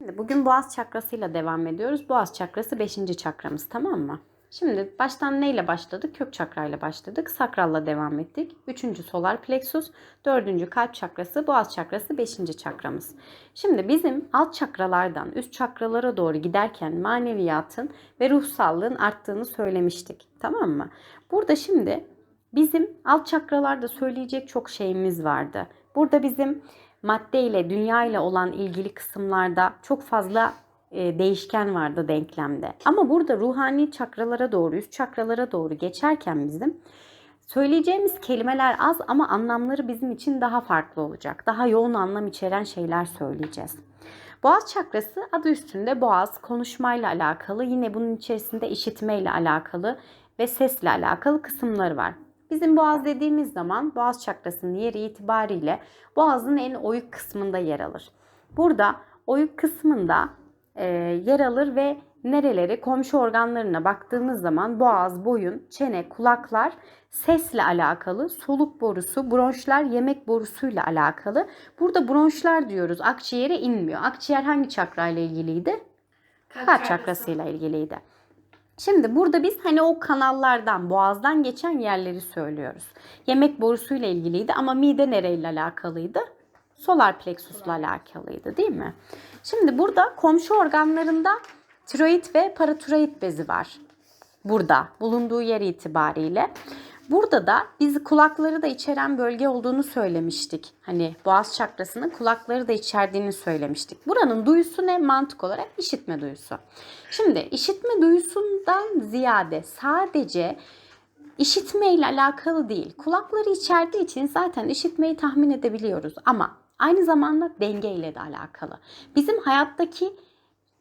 Şimdi bugün boğaz çakrasıyla devam ediyoruz. Boğaz çakrası 5. çakramız tamam mı? Şimdi baştan neyle başladık? Kök çakrayla başladık. Sakralla devam ettik. Üçüncü solar plexus. Dördüncü kalp çakrası. Boğaz çakrası 5. çakramız. Şimdi bizim alt çakralardan üst çakralara doğru giderken maneviyatın ve ruhsallığın arttığını söylemiştik. Tamam mı? Burada şimdi bizim alt çakralarda söyleyecek çok şeyimiz vardı. Burada bizim madde ile dünya ile olan ilgili kısımlarda çok fazla e, değişken vardı denklemde. Ama burada ruhani çakralara doğru, üst çakralara doğru geçerken bizim söyleyeceğimiz kelimeler az ama anlamları bizim için daha farklı olacak. Daha yoğun anlam içeren şeyler söyleyeceğiz. Boğaz çakrası adı üstünde boğaz konuşmayla alakalı yine bunun içerisinde işitmeyle alakalı ve sesle alakalı kısımları var. Bizim boğaz dediğimiz zaman boğaz çakrasının yeri itibariyle boğazın en oyuk kısmında yer alır. Burada oyuk kısmında e, yer alır ve nereleri komşu organlarına baktığımız zaman boğaz, boyun, çene, kulaklar sesle alakalı, soluk borusu, bronşlar yemek borusuyla alakalı. Burada bronşlar diyoruz. Akciğere inmiyor. Akciğer hangi çakra ile ilgiliydi? Kalp çakrasıyla ilgiliydi. Şimdi burada biz hani o kanallardan, boğazdan geçen yerleri söylüyoruz. Yemek borusuyla ilgiliydi ama mide nereyle alakalıydı? Solar plexusla alakalıydı değil mi? Şimdi burada komşu organlarında tiroid ve paratiroid bezi var. Burada bulunduğu yer itibariyle. Burada da biz kulakları da içeren bölge olduğunu söylemiştik. Hani boğaz çakrasının kulakları da içerdiğini söylemiştik. Buranın duyusu ne? Mantık olarak işitme duyusu. Şimdi işitme duyusundan ziyade sadece işitme ile alakalı değil. Kulakları içerdiği için zaten işitmeyi tahmin edebiliyoruz ama aynı zamanda denge ile de alakalı. Bizim hayattaki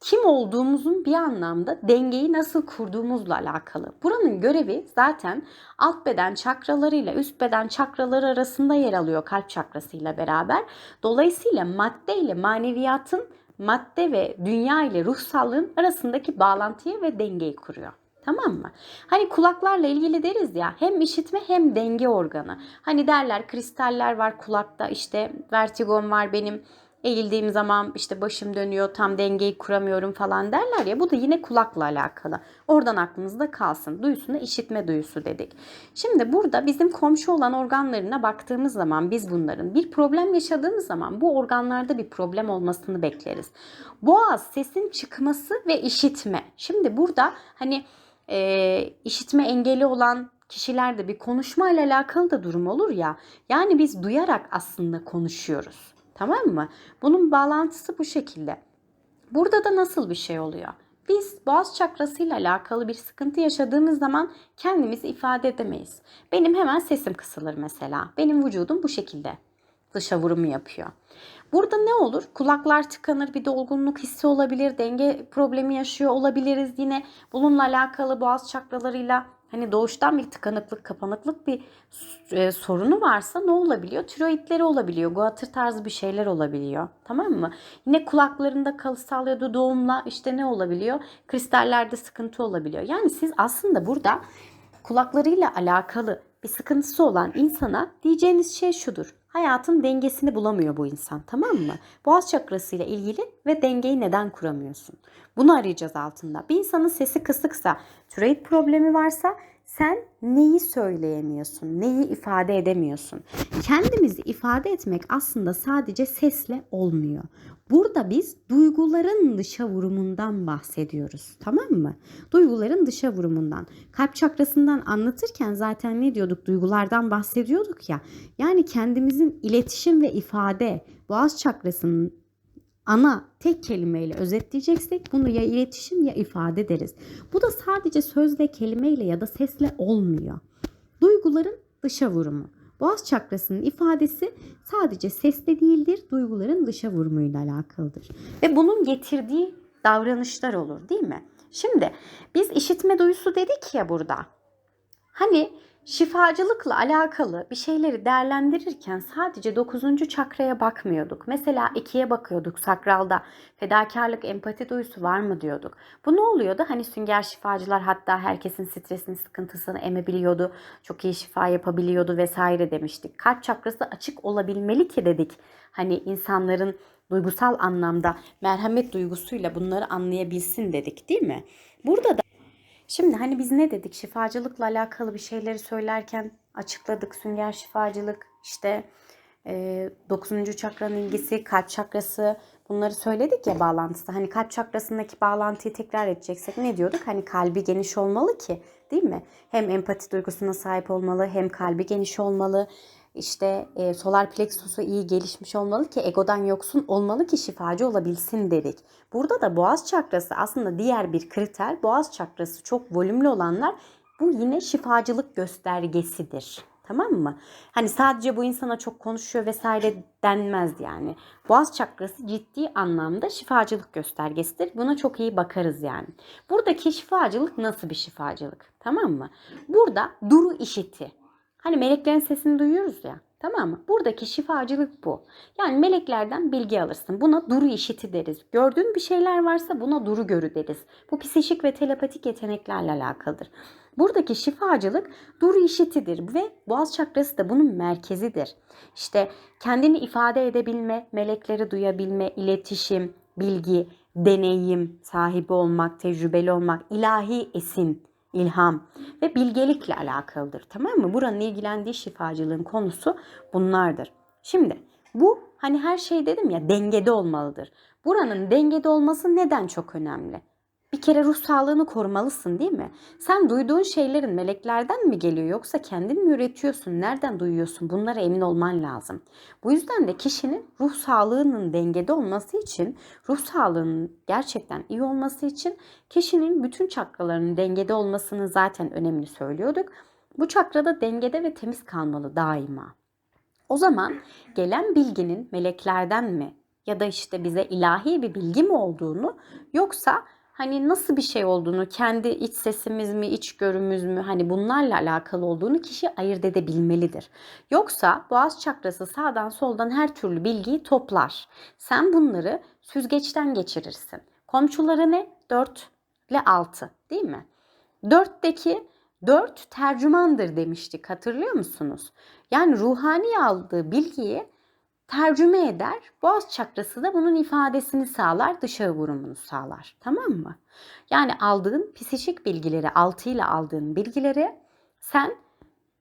kim olduğumuzun bir anlamda dengeyi nasıl kurduğumuzla alakalı. Buranın görevi zaten alt beden çakralarıyla üst beden çakraları arasında yer alıyor kalp çakrasıyla beraber. Dolayısıyla madde ile maneviyatın madde ve dünya ile ruhsallığın arasındaki bağlantıyı ve dengeyi kuruyor. Tamam mı? Hani kulaklarla ilgili deriz ya hem işitme hem denge organı. Hani derler kristaller var kulakta işte vertigon var benim eğildiğim zaman işte başım dönüyor tam dengeyi kuramıyorum falan derler ya bu da yine kulakla alakalı. Oradan aklınızda kalsın. Duyusuna işitme duyusu dedik. Şimdi burada bizim komşu olan organlarına baktığımız zaman biz bunların bir problem yaşadığımız zaman bu organlarda bir problem olmasını bekleriz. Boğaz sesin çıkması ve işitme. Şimdi burada hani e, işitme engeli olan kişilerde bir konuşma ile alakalı da durum olur ya. Yani biz duyarak aslında konuşuyoruz. Tamam mı? Bunun bağlantısı bu şekilde. Burada da nasıl bir şey oluyor? Biz boğaz çakrasıyla alakalı bir sıkıntı yaşadığımız zaman kendimizi ifade edemeyiz. Benim hemen sesim kısılır mesela. Benim vücudum bu şekilde dışa vurumu yapıyor. Burada ne olur? Kulaklar tıkanır, bir dolgunluk hissi olabilir, denge problemi yaşıyor olabiliriz. Yine bununla alakalı boğaz çakralarıyla hani doğuştan bir tıkanıklık, kapanıklık bir e, sorunu varsa ne olabiliyor? Tiroidleri olabiliyor, guatr tarzı bir şeyler olabiliyor. Tamam mı? Yine kulaklarında kalısal ya da doğumla işte ne olabiliyor? Kristallerde sıkıntı olabiliyor. Yani siz aslında burada kulaklarıyla alakalı bir sıkıntısı olan insana diyeceğiniz şey şudur. Hayatın dengesini bulamıyor bu insan tamam mı? Boğaz çakrasıyla ilgili ve dengeyi neden kuramıyorsun? Bunu arayacağız altında. Bir insanın sesi kısıksa, tiroid problemi varsa sen neyi söyleyemiyorsun, neyi ifade edemiyorsun? Kendimizi ifade etmek aslında sadece sesle olmuyor. Burada biz duyguların dışa vurumundan bahsediyoruz. Tamam mı? Duyguların dışa vurumundan. Kalp çakrasından anlatırken zaten ne diyorduk? Duygulardan bahsediyorduk ya. Yani kendimizin iletişim ve ifade, boğaz çakrasının ana tek kelimeyle özetleyeceksek bunu ya iletişim ya ifade deriz. Bu da sadece sözle, kelimeyle ya da sesle olmuyor. Duyguların dışa vurumu. Boğaz çakrasının ifadesi sadece sesle değildir, duyguların dışa vurumuyla alakalıdır. Ve bunun getirdiği davranışlar olur değil mi? Şimdi biz işitme duyusu dedik ya burada. Hani şifacılıkla alakalı bir şeyleri değerlendirirken sadece 9. çakraya bakmıyorduk. Mesela 2'ye bakıyorduk sakralda. Fedakarlık, empati duyusu var mı diyorduk. Bu ne oluyordu? Hani sünger şifacılar hatta herkesin stresini, sıkıntısını emebiliyordu. Çok iyi şifa yapabiliyordu vesaire demiştik. Kalp çakrası açık olabilmeli ki dedik. Hani insanların duygusal anlamda merhamet duygusuyla bunları anlayabilsin dedik değil mi? Burada da Şimdi hani biz ne dedik? Şifacılıkla alakalı bir şeyleri söylerken açıkladık. Sünger şifacılık, işte e, 9. çakranın ilgisi, kalp çakrası bunları söyledik ya bağlantısı. Hani kalp çakrasındaki bağlantıyı tekrar edeceksek ne diyorduk? Hani kalbi geniş olmalı ki değil mi? Hem empati duygusuna sahip olmalı hem kalbi geniş olmalı. İşte e, solar plexusu iyi gelişmiş olmalı ki egodan yoksun olmalı ki şifacı olabilsin dedik. Burada da boğaz çakrası aslında diğer bir kriter. Boğaz çakrası çok volümlü olanlar bu yine şifacılık göstergesidir. Tamam mı? Hani sadece bu insana çok konuşuyor vesaire denmez yani. Boğaz çakrası ciddi anlamda şifacılık göstergesidir. Buna çok iyi bakarız yani. Buradaki şifacılık nasıl bir şifacılık? Tamam mı? Burada duru işiti. Hani meleklerin sesini duyuyoruz ya. Tamam mı? Buradaki şifacılık bu. Yani meleklerden bilgi alırsın. Buna duru işiti deriz. Gördüğün bir şeyler varsa buna duru görü deriz. Bu psişik ve telepatik yeteneklerle alakalıdır. Buradaki şifacılık duru işitidir ve boğaz çakrası da bunun merkezidir. İşte kendini ifade edebilme, melekleri duyabilme, iletişim, bilgi, deneyim sahibi olmak, tecrübeli olmak, ilahi esin, ilham ve bilgelikle alakalıdır. Tamam mı? Buranın ilgilendiği şifacılığın konusu bunlardır. Şimdi bu hani her şey dedim ya dengede olmalıdır. Buranın dengede olması neden çok önemli? Bir kere ruh sağlığını korumalısın değil mi? Sen duyduğun şeylerin meleklerden mi geliyor yoksa kendin mi üretiyorsun? Nereden duyuyorsun? Bunlara emin olman lazım. Bu yüzden de kişinin ruh sağlığının dengede olması için, ruh sağlığının gerçekten iyi olması için kişinin bütün çakralarının dengede olmasını zaten önemli söylüyorduk. Bu çakrada dengede ve temiz kalmalı daima. O zaman gelen bilginin meleklerden mi ya da işte bize ilahi bir bilgi mi olduğunu yoksa hani nasıl bir şey olduğunu, kendi iç sesimiz mi, iç görümüz mü hani bunlarla alakalı olduğunu kişi ayırt edebilmelidir. Yoksa boğaz çakrası sağdan soldan her türlü bilgiyi toplar. Sen bunları süzgeçten geçirirsin. Komşuları ne? 4 ile 6 değil mi? 4'teki 4 tercümandır demiştik hatırlıyor musunuz? Yani ruhani aldığı bilgiyi tercüme eder. Boğaz çakrası da bunun ifadesini sağlar, dışa vurumunu sağlar. Tamam mı? Yani aldığın psikik bilgileri, 6 ile aldığın bilgileri sen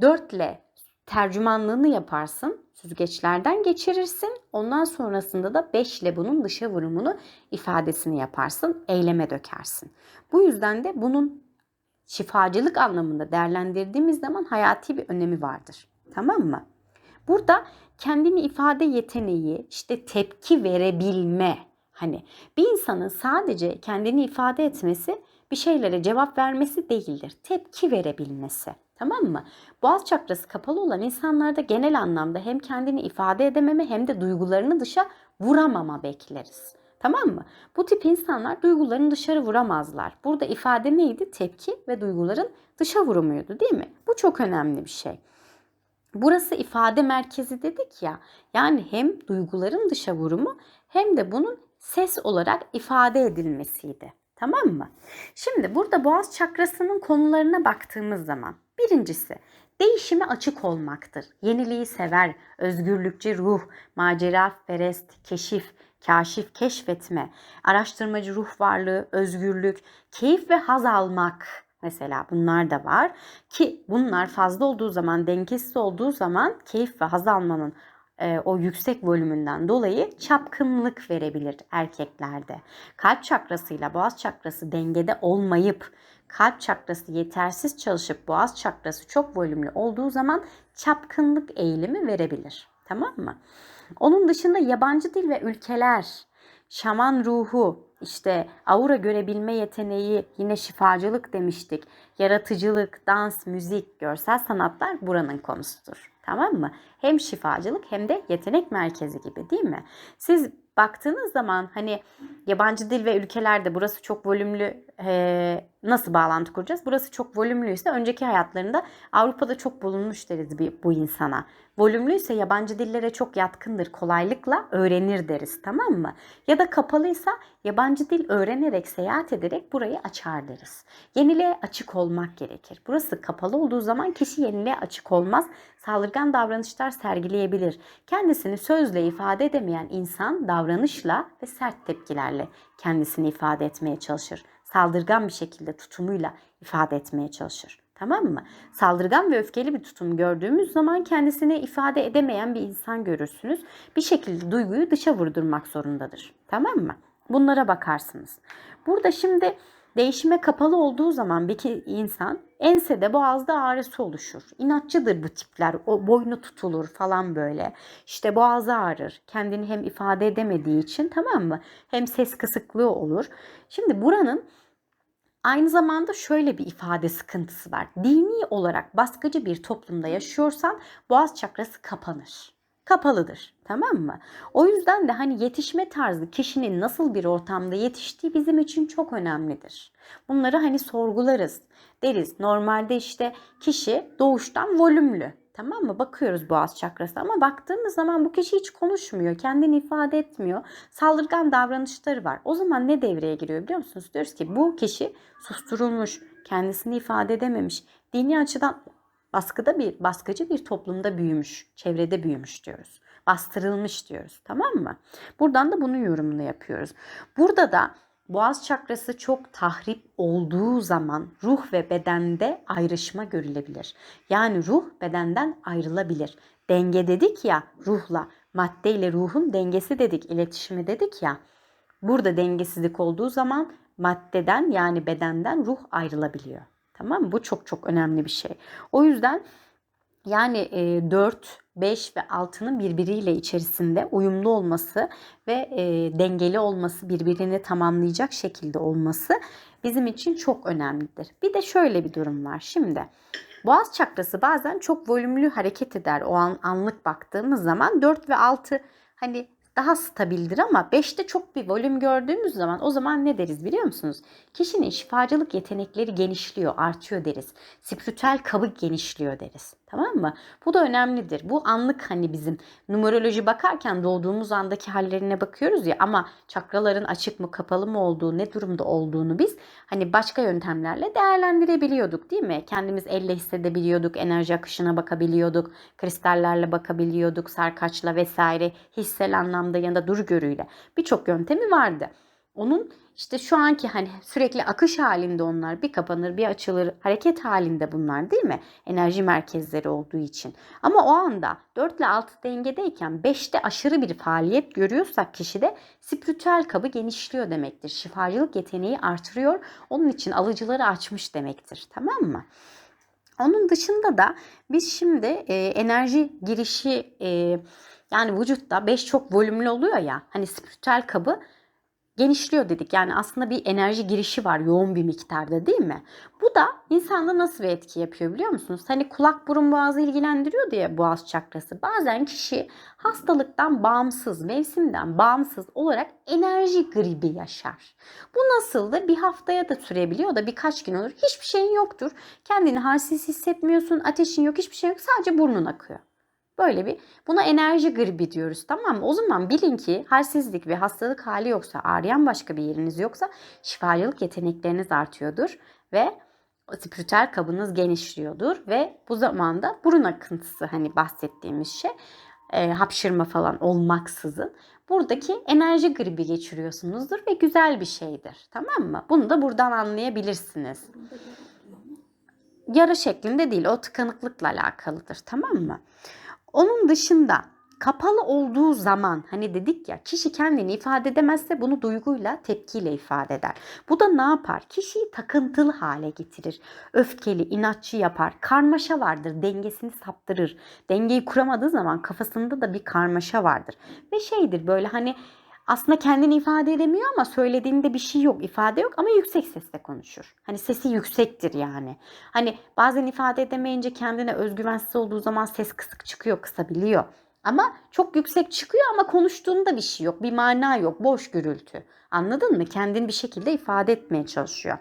4 ile tercümanlığını yaparsın. Süzgeçlerden geçirirsin. Ondan sonrasında da 5 ile bunun dışa vurumunu ifadesini yaparsın. Eyleme dökersin. Bu yüzden de bunun şifacılık anlamında değerlendirdiğimiz zaman hayati bir önemi vardır. Tamam mı? Burada kendini ifade yeteneği, işte tepki verebilme. Hani bir insanın sadece kendini ifade etmesi bir şeylere cevap vermesi değildir. Tepki verebilmesi. Tamam mı? Boğaz çakrası kapalı olan insanlarda genel anlamda hem kendini ifade edememe hem de duygularını dışa vuramama bekleriz. Tamam mı? Bu tip insanlar duygularını dışarı vuramazlar. Burada ifade neydi? Tepki ve duyguların dışa vurumuydu değil mi? Bu çok önemli bir şey. Burası ifade merkezi dedik ya. Yani hem duyguların dışa vurumu hem de bunun ses olarak ifade edilmesiydi. Tamam mı? Şimdi burada boğaz çakrasının konularına baktığımız zaman birincisi değişime açık olmaktır. Yeniliği sever, özgürlükçü ruh, macera perest, keşif, kaşif, keşfetme, araştırmacı ruh varlığı, özgürlük, keyif ve haz almak, Mesela bunlar da var ki bunlar fazla olduğu zaman, dengesiz olduğu zaman keyif ve haz almanın e, o yüksek volümünden dolayı çapkınlık verebilir erkeklerde. Kalp çakrasıyla boğaz çakrası dengede olmayıp kalp çakrası yetersiz çalışıp boğaz çakrası çok volümlü olduğu zaman çapkınlık eğilimi verebilir. Tamam mı? Onun dışında yabancı dil ve ülkeler, şaman ruhu, işte aura görebilme yeteneği, yine şifacılık demiştik. Yaratıcılık, dans, müzik, görsel sanatlar buranın konusudur. Tamam mı? Hem şifacılık hem de yetenek merkezi gibi değil mi? Siz baktığınız zaman hani yabancı dil ve ülkelerde burası çok volümlü nasıl bağlantı kuracağız? Burası çok volümlüyse önceki hayatlarında Avrupa'da çok bulunmuş deriz bir, bu insana. Volümlüyse yabancı dillere çok yatkındır, kolaylıkla öğrenir deriz tamam mı? Ya da kapalıysa yabancı dil öğrenerek, seyahat ederek burayı açar deriz. Yeniliğe açık olmak gerekir. Burası kapalı olduğu zaman kişi yeniliğe açık olmaz, saldırgan davranışlar sergileyebilir. Kendisini sözle ifade edemeyen insan davranışla ve sert tepkilerle kendisini ifade etmeye çalışır. Saldırgan bir şekilde tutumuyla ifade etmeye çalışır. Tamam mı? Saldırgan ve öfkeli bir tutum gördüğümüz zaman kendisini ifade edemeyen bir insan görürsünüz. Bir şekilde duyguyu dışa vurdurmak zorundadır. Tamam mı? Bunlara bakarsınız. Burada şimdi değişime kapalı olduğu zaman bir insan ensede boğazda ağrısı oluşur. İnatçıdır bu tipler. O boynu tutulur falan böyle. İşte boğazı ağrır. Kendini hem ifade edemediği için tamam mı? Hem ses kısıklığı olur. Şimdi buranın Aynı zamanda şöyle bir ifade sıkıntısı var. Dini olarak baskıcı bir toplumda yaşıyorsan boğaz çakrası kapanır. Kapalıdır. Tamam mı? O yüzden de hani yetişme tarzı kişinin nasıl bir ortamda yetiştiği bizim için çok önemlidir. Bunları hani sorgularız. Deriz normalde işte kişi doğuştan volümlü. Tamam mı? Bakıyoruz boğaz çakrası ama baktığımız zaman bu kişi hiç konuşmuyor, kendini ifade etmiyor. Saldırgan davranışları var. O zaman ne devreye giriyor biliyor musunuz? Diyoruz ki bu kişi susturulmuş, kendisini ifade edememiş. Dini açıdan baskıda bir, baskıcı bir toplumda büyümüş, çevrede büyümüş diyoruz. Bastırılmış diyoruz. Tamam mı? Buradan da bunun yorumunu yapıyoruz. Burada da Boğaz çakrası çok tahrip olduğu zaman ruh ve bedende ayrışma görülebilir. Yani ruh bedenden ayrılabilir. Denge dedik ya ruhla, madde ile ruhun dengesi dedik, iletişimi dedik ya. Burada dengesizlik olduğu zaman maddeden yani bedenden ruh ayrılabiliyor. Tamam mı? Bu çok çok önemli bir şey. O yüzden yani e, 4, 5 ve 6'nın birbiriyle içerisinde uyumlu olması ve dengeli olması, birbirini tamamlayacak şekilde olması bizim için çok önemlidir. Bir de şöyle bir durum var. Şimdi boğaz çakrası bazen çok volümlü hareket eder o an anlık baktığımız zaman 4 ve 6 hani daha stabildir ama 5'te çok bir volüm gördüğümüz zaman o zaman ne deriz biliyor musunuz? Kişinin şifacılık yetenekleri genişliyor, artıyor deriz. Spiritüel kabı genişliyor deriz. Tamam mı? Bu da önemlidir. Bu anlık hani bizim numeroloji bakarken doğduğumuz andaki hallerine bakıyoruz ya ama çakraların açık mı kapalı mı olduğu ne durumda olduğunu biz hani başka yöntemlerle değerlendirebiliyorduk değil mi? Kendimiz elle hissedebiliyorduk, enerji akışına bakabiliyorduk, kristallerle bakabiliyorduk, sarkaçla vesaire hissel anlamda ya da dur görüyle birçok yöntemi vardı. Onun işte şu anki hani sürekli akış halinde onlar bir kapanır bir açılır hareket halinde bunlar değil mi? Enerji merkezleri olduğu için. Ama o anda 4 ile 6 dengedeyken 5'te aşırı bir faaliyet görüyorsak kişide spiritüel kabı genişliyor demektir. Şifacılık yeteneği artırıyor. Onun için alıcıları açmış demektir. Tamam mı? Onun dışında da biz şimdi e, enerji girişi e, yani vücutta 5 çok volümlü oluyor ya hani spiritüel kabı genişliyor dedik. Yani aslında bir enerji girişi var yoğun bir miktarda değil mi? Bu da insanda nasıl bir etki yapıyor biliyor musunuz? Hani kulak burun boğazı ilgilendiriyor diye boğaz çakrası. Bazen kişi hastalıktan bağımsız, mevsimden bağımsız olarak enerji gribi yaşar. Bu nasıldır? Bir haftaya da sürebiliyor da birkaç gün olur. Hiçbir şeyin yoktur. Kendini halsiz hissetmiyorsun, ateşin yok, hiçbir şey yok. Sadece burnun akıyor. Böyle bir buna enerji gribi diyoruz tamam mı? O zaman bilin ki halsizlik ve hastalık hali yoksa ağrıyan başka bir yeriniz yoksa şifacılık yetenekleriniz artıyordur ve spiritüel kabınız genişliyordur ve bu zamanda burun akıntısı hani bahsettiğimiz şey e, hapşırma falan olmaksızın buradaki enerji gribi geçiriyorsunuzdur ve güzel bir şeydir. Tamam mı? Bunu da buradan anlayabilirsiniz. Yara şeklinde değil o tıkanıklıkla alakalıdır. Tamam mı? Onun dışında kapalı olduğu zaman hani dedik ya kişi kendini ifade edemezse bunu duyguyla tepkiyle ifade eder. Bu da ne yapar? Kişiyi takıntılı hale getirir. Öfkeli, inatçı yapar. Karmaşa vardır. Dengesini saptırır. Dengeyi kuramadığı zaman kafasında da bir karmaşa vardır. Ve şeydir böyle hani aslında kendini ifade edemiyor ama söylediğinde bir şey yok, ifade yok ama yüksek sesle konuşur. Hani sesi yüksektir yani. Hani bazen ifade edemeyince kendine özgüvensiz olduğu zaman ses kısık çıkıyor, kısabiliyor. Ama çok yüksek çıkıyor ama konuştuğunda bir şey yok. Bir mana yok. Boş gürültü. Anladın mı? Kendini bir şekilde ifade etmeye çalışıyor.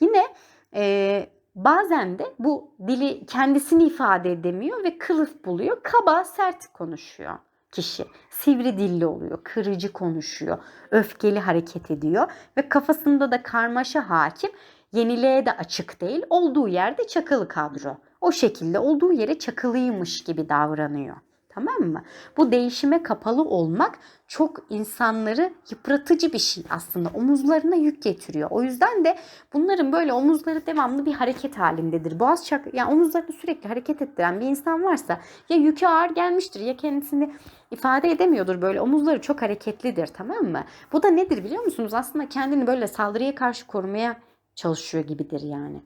Yine e, bazen de bu dili kendisini ifade edemiyor ve kılıf buluyor. Kaba sert konuşuyor kişi. Sivri dilli oluyor, kırıcı konuşuyor, öfkeli hareket ediyor ve kafasında da karmaşa hakim. Yeniliğe de açık değil. Olduğu yerde çakılı kadro. O şekilde olduğu yere çakılıymış gibi davranıyor. Tamam mı? Bu değişime kapalı olmak çok insanları yıpratıcı bir şey aslında. Omuzlarına yük getiriyor. O yüzden de bunların böyle omuzları devamlı bir hareket halindedir. Boğaz çak yani omuzlarını sürekli hareket ettiren bir insan varsa ya yükü ağır gelmiştir ya kendisini ifade edemiyordur böyle. Omuzları çok hareketlidir tamam mı? Bu da nedir biliyor musunuz? Aslında kendini böyle saldırıya karşı korumaya çalışıyor gibidir yani.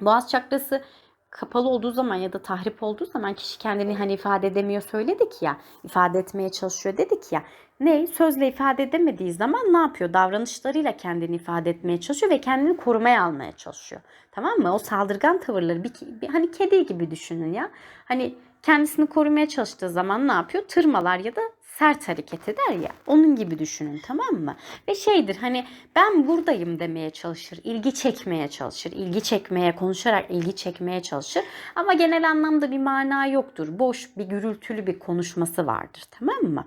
Boğaz çakrası kapalı olduğu zaman ya da tahrip olduğu zaman kişi kendini hani ifade edemiyor söyledik ya. ifade etmeye çalışıyor dedik ya. Ne? Sözle ifade edemediği zaman ne yapıyor? Davranışlarıyla kendini ifade etmeye çalışıyor ve kendini korumaya almaya çalışıyor. Tamam mı? O saldırgan tavırları bir, bir hani kedi gibi düşünün ya. Hani kendisini korumaya çalıştığı zaman ne yapıyor? Tırmalar ya da sert hareket eder ya. Onun gibi düşünün tamam mı? Ve şeydir hani ben buradayım demeye çalışır. ilgi çekmeye çalışır. ilgi çekmeye, konuşarak ilgi çekmeye çalışır. Ama genel anlamda bir mana yoktur. Boş bir gürültülü bir konuşması vardır tamam mı?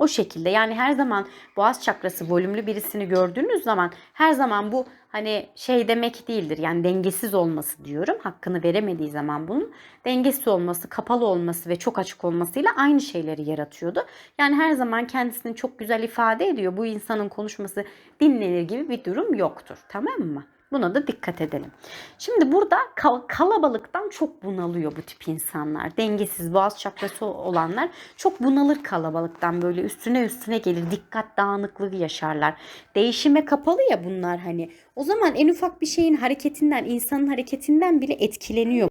O şekilde yani her zaman boğaz çakrası volümlü birisini gördüğünüz zaman her zaman bu hani şey demek değildir. Yani dengesiz olması diyorum. Hakkını veremediği zaman bunun dengesiz olması, kapalı olması ve çok açık olmasıyla aynı şeyleri yaratıyordu. Yani her zaman kendisini çok güzel ifade ediyor. Bu insanın konuşması dinlenir gibi bir durum yoktur. Tamam mı? Buna da dikkat edelim. Şimdi burada kal- kalabalıktan çok bunalıyor bu tip insanlar. Dengesiz boğaz çakrası olanlar çok bunalır kalabalıktan böyle üstüne üstüne gelir. Dikkat dağınıklığı yaşarlar. Değişime kapalı ya bunlar hani. O zaman en ufak bir şeyin hareketinden, insanın hareketinden bile etkileniyor.